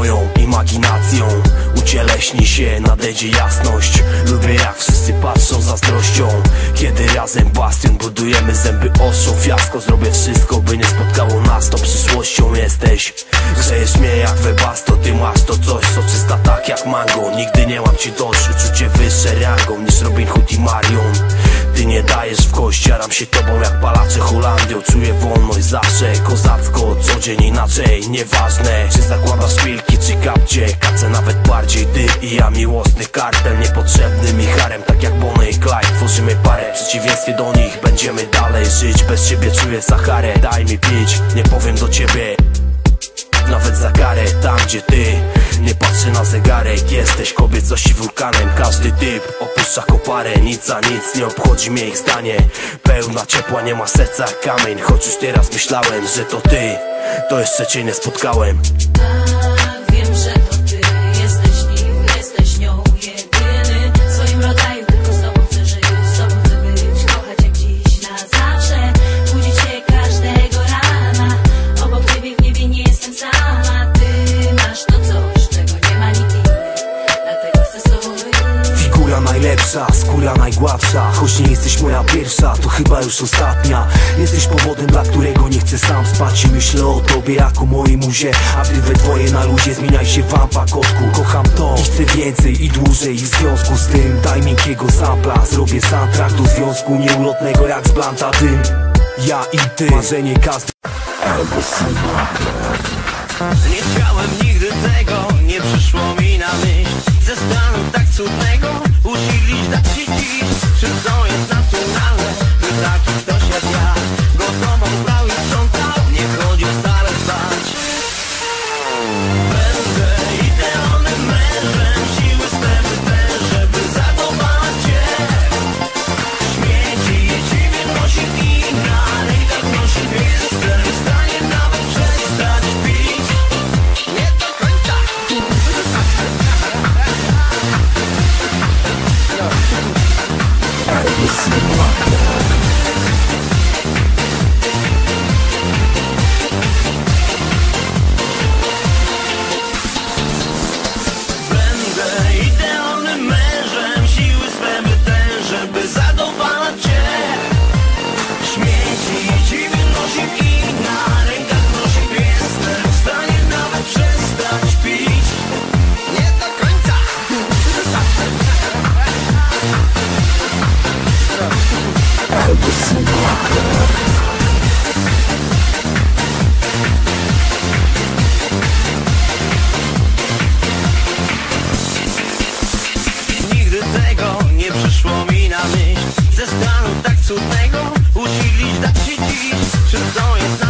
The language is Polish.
moją imaginacją. Ucieleśni się, nadejdzie jasność. Lubię jak wszyscy patrzą zazdrością. Kiedy razem bastion budujemy zęby ostrzą Fiasko zrobię wszystko, by nie spotkało nas To przyszłością. Jesteś Grzejesz mnie jak webasto Ty masz to coś, soczysta tak jak mango. Nigdy nie mam ci dość, uczucie wyższe rangą Niż Robin Hood i Marion Ty nie dajesz w kość, jaram się tobą jak palacze Holandią. Czuję wolność zawsze, kozacko Co dzień inaczej, nieważne. Czy zakładasz szpilki, czy kapcie Kace nawet bardziej ty i ja. Miłosny kartel, niepotrzebny mi harem Tak jak Bonnie i Clyde, tworzymy parę W przeciwieństwie do nich będziemy dalej żyć. Bez ciebie czuję Saharę, daj mi pić Nie powiem do ciebie. Nawet za karę Tam gdzie ty nie patrzę na zegarek Jesteś kobiecości wulkanem. Każdy typ opuszcza koparę Nic za nic nie obchodzi mnie ich zdanie. Pełna ciepła nie ma serca kamień. Choć już teraz myślałem, że to ty To jeszcze cię nie spotkałem Najlepsza, skóra najgładsza Choć nie jesteś moja pierwsza, to chyba już ostatnia. Jesteś powodem, dla którego nie chcę sam spać. I myślę o tobie jako mojej muzie A gdy we dwoje na luzie zmieniaj się wampa kotku. Kocham to i chcę więcej i dłużej. I w związku z tym daj miękkiego sampla. Zrobię soundtrack do związku nieulotnego jak z blanta dym. Ja i ty, marzenie każdy Nie chciałem nigdy tego, nie przyszło mi na myśl. Ze stanu tak cudnego przyszło mi na myśl Ze stanu tak cudnego Usiedlić dać się dziś. Czy to jest na